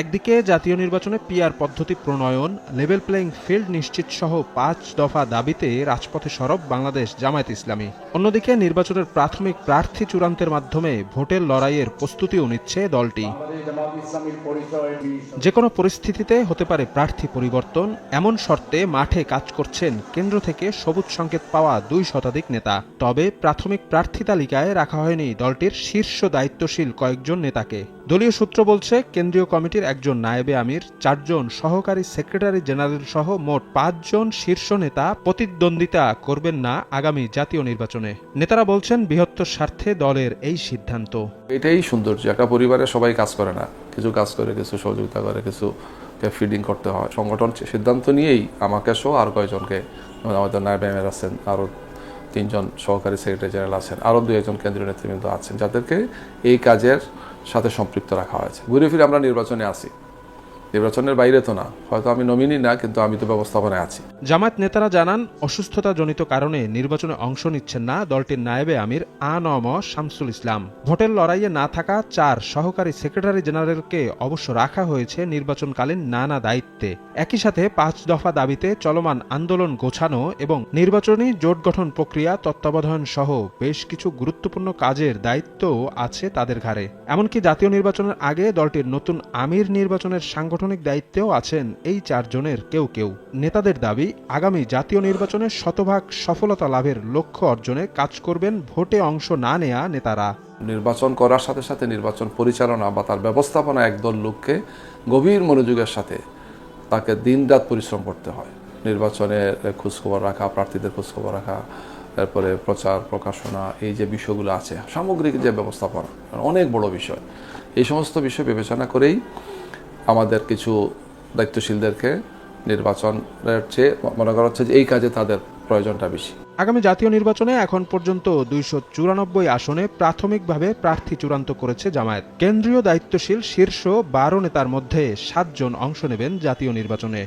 একদিকে জাতীয় নির্বাচনে পিআর পদ্ধতি প্রণয়ন, লেভেল প্লেইং ফিল্ড নিশ্চিত সহ পাঁচ দফা দাবিতে রাজপথে সরব বাংলাদেশ জামায়াত ইসলামী। অন্যদিকে নির্বাচনের প্রাথমিক প্রার্থী চূড়ান্তের মাধ্যমে ভোটের লড়াইয়ের প্রস্তুতিও নিচ্ছে দলটি। যে কোনো পরিস্থিতিতে হতে পারে প্রার্থী পরিবর্তন, এমন শর্তে মাঠে কাজ করছেন কেন্দ্র থেকে সবুজ সংকেত পাওয়া দুই শতাধিক নেতা। তবে প্রাথমিক প্রার্থী তালিকায় রাখা হয়নি দলটির শীর্ষ দায়িত্বশীল কয়েকজন নেতাকে। দলীয় সূত্র বলছে, কেন্দ্রীয় কমিটির একজন নায়েবে আমির, চারজন সহকারী সেক্রেটারি জেনারেল সহ মোট পাঁচজন শীর্ষ নেতা প্রতিদ্বন্দ্বিতা করবেন না আগামী জাতীয় নির্বাচনে। নেতারা বলছেন, বৃহত্তর স্বার্থে দলের এই সিদ্ধান্ত। এটাই সৌন্দর্য একটা পরিবারে সবাই কাজ করে না। কিছু কাজ করে, কিছু সহযোগিতা করে, কিছু ফিডিং করতে হয়। সংগঠন সিদ্ধান্ত নিয়েই আমাকে সহ আর কয়েকজনকে আমাদের নায়ব এমএর আছেন আরও তিনজন সহকারী সেক্রেটারি জেনারেল আছেন আরও দু একজন কেন্দ্রীয় নেতৃবৃন্দ আছেন, যাদেরকে এই কাজের সাথে সম্পৃক্ত রাখা হয়েছে। ঘুরে ফিরে আমরা নির্বাচনে আসি। নির্বাচনের বাইরে তো না। হয়তো আমি নমিনি না, কিন্তু আমি তো ব্যবস্থাপনায় আছি। জামায়াত নেতারা জানান অসুস্থতা জনিত কারণে নির্বাচনে অংশ নিচ্ছেন না দলটির নায়েবে আমির আনম শামসুল ইসলাম। ভোটের লড়াইয়ে না থাকা চার সহকারী সেক্রেটারি জেনারেলকে অবশ্য রাখা হয়েছে নির্বাচনকালীন নানা দায়িত্বে। একই সাথে পাঁচ দফা দাবিতে চলমান আন্দোলন গোছানো এবং নির্বাচনী জোট গঠন প্রক্রিয়া, তত্ত্বাবধান সহ বেশ কিছু গুরুত্বপূর্ণ কাজের দায়িত্বও আছে তাদের ঘাড়ে। এমনকি জাতীয় নির্বাচনের আগে দলটির নতুন আমির নির্বাচনের সাংগঠনিক দায়িত্বেও আছেন এই চারজনের কেউ কেউ। নেতাদের দাবি, আগামী জাতীয় নির্বাচনে শতভাগ সফলতা লাভের লক্ষ্য অর্জনে কাজ করবেন, ভোটে অংশ না নেয়া নেতারা। নির্বাচন করার সাথে সাথে নির্বাচন পরিচালনা বা তার ব্যবস্থাপনা একদল লোককে গভীর মনোযোগের সাথে তাকে দিনরাত পরিশ্রম করতে হয়। নির্বাচনের খোঁজখবর রাখা, প্রার্থীদের খোঁজখবর রাখা, তারপরে প্রচার, প্রকাশনা, এই যে বিষয়গুলো আছে, সামগ্রিক যে ব্যবস্থাপনা, অনেক বড় বিষয়। এই সমস্ত বিষয় বিবেচনা করেই আমাদের কিছু দায়িত্বশীলদেরকে নির্বাচনের চেয়ে মনে করা হচ্ছে যে এই কাজে তাদের প্রয়োজনটা বেশি। আগামী জাতীয় নির্বাচনে এখন পর্যন্ত দুইশো চুরানব্বই আসনে প্রাথমিকভাবে প্রার্থী চূড়ান্ত করেছে জামায়াত। কেন্দ্রীয় দায়িত্বশীল শীর্ষ বারো নেতার মধ্যে সাতজন অংশ নেবেন জাতীয় নির্বাচনে।